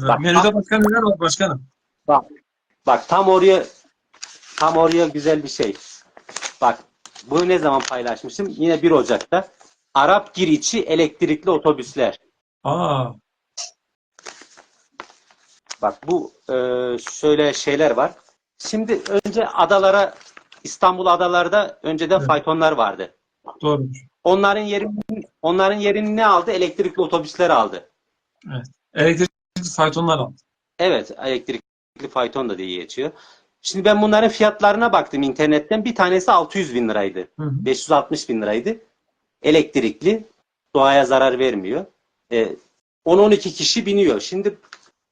Bak, Menüde başka neler var başkanım? Bak, bak tam oraya tam oraya güzel bir şey. Bak bunu ne zaman paylaşmıştım? Yine 1 Ocak'ta. Arap gir içi elektrikli otobüsler. Aa, Bak bu e, şöyle şeyler var. Şimdi önce adalara İstanbul adalarda önceden Evet. faytonlar vardı. doğrudur. Onların yerini onların yerini ne aldı? Elektrikli otobüsler aldı. Elektrikli faytonlar aldı. Evet, elektrikli fayton da diye geçiyor. Şimdi ben bunların fiyatlarına baktım internetten. Bir tanesi 600 bin liraydı. Hı hı. 560 bin liraydı. Elektrikli. Doğaya zarar vermiyor. Ee, 10-12 kişi biniyor. Şimdi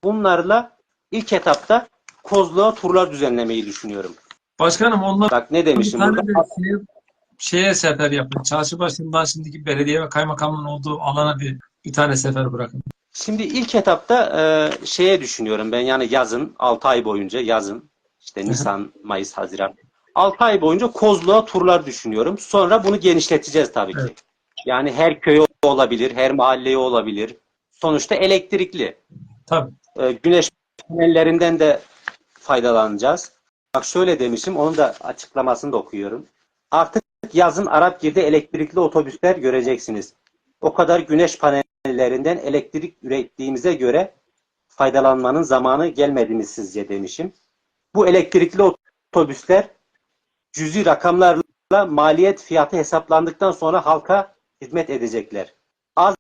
bunlarla ilk etapta Kozluğa turlar düzenlemeyi düşünüyorum. Başkanım onlar Bak ne demişim burada? de şeye, şeye sefer yapın. Çarşı başından şimdiki belediye ve kaymakamın olduğu alana bir bir tane sefer bırakın. Şimdi ilk etapta e, şeye düşünüyorum ben yani yazın 6 ay boyunca yazın işte Nisan, Mayıs, Haziran 6 ay boyunca Kozluğa turlar düşünüyorum. Sonra bunu genişleteceğiz tabii ki. Evet. Yani her köye olabilir, her mahalleye olabilir. Sonuçta elektrikli. Tabii. E, güneş panellerinden de faydalanacağız. Bak şöyle demişim, onun da açıklamasını da okuyorum. Artık yazın Arapgir'de elektrikli otobüsler göreceksiniz. O kadar güneş panellerinden elektrik ürettiğimize göre faydalanmanın zamanı gelmedi mi sizce demişim. Bu elektrikli otobüsler cüzi rakamlarla maliyet fiyatı hesaplandıktan sonra halka hizmet edecekler. Az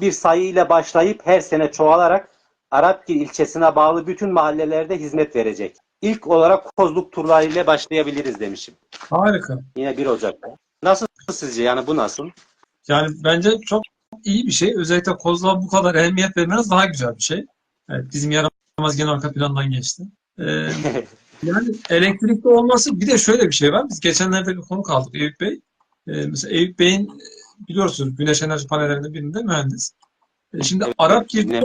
bir sayı ile başlayıp her sene çoğalarak Arapgir ilçesine bağlı bütün mahallelerde hizmet verecek. İlk olarak Kozluk turları ile başlayabiliriz demişim. Harika. Yine 1 Ocak'ta. Nasıl sizce? Yani bu nasıl? Yani bence çok iyi bir şey. Özellikle Kozluğa bu kadar ehemmiyet vermeniz daha güzel bir şey. Evet, bizim yaramaz gene arka plandan geçti. Ee, yani elektrikli olması bir de şöyle bir şey var. Biz geçenlerde bir konu kaldık Eyüp Bey. Ee, mesela Eyüp Bey'in biliyorsunuz güneş enerji panellerinden birinde mühendis. E, şimdi Arap girdi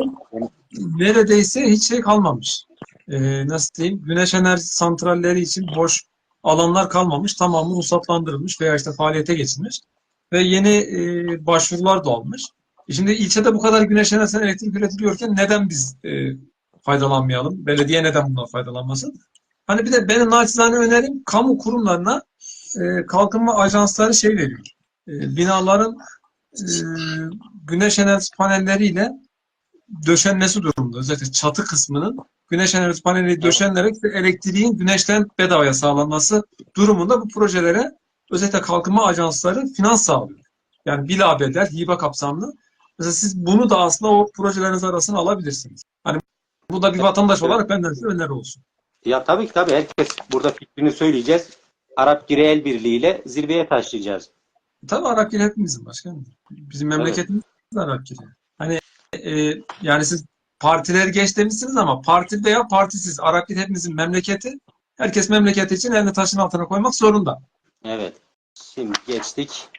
neredeyse hiç şey kalmamış. Ee, nasıl diyeyim? Güneş enerji santralleri için boş alanlar kalmamış. Tamamı ruhsatlandırılmış veya işte faaliyete geçilmiş. Ve yeni e, başvurular da olmuş. E şimdi ilçede bu kadar güneş enerjisinden elektrik üretiliyorken neden biz e, faydalanmayalım? Belediye neden bundan faydalanmasın? Hani bir de benim naçizane önerim kamu kurumlarına e, kalkınma ajansları şey veriyor. E, binaların e, güneş enerjisi panelleriyle döşenmesi durumunda. Özellikle çatı kısmının güneş enerjisi paneli döşenilerek ve elektriğin güneşten bedavaya sağlanması durumunda bu projelere özellikle kalkınma ajansları finans sağlıyor. Yani bila bedel, hibe kapsamlı. Mesela siz bunu da aslında o projeleriniz arasına alabilirsiniz. Hani bu da bir vatandaş olarak benden size öneri olsun. Ya tabii ki tabii herkes burada fikrini söyleyeceğiz. Arap Gire El Birliği ile zirveye taşıyacağız. Tabii Arapgiri hepimizin başkanım. Bizim memleketimiz de Arapgiri. Hani e, yani siz partileri geç demişsiniz ama parti veya partisiz Arapgiri hepimizin memleketi. Herkes memleketi için elini taşın altına koymak zorunda. Evet. Şimdi geçtik.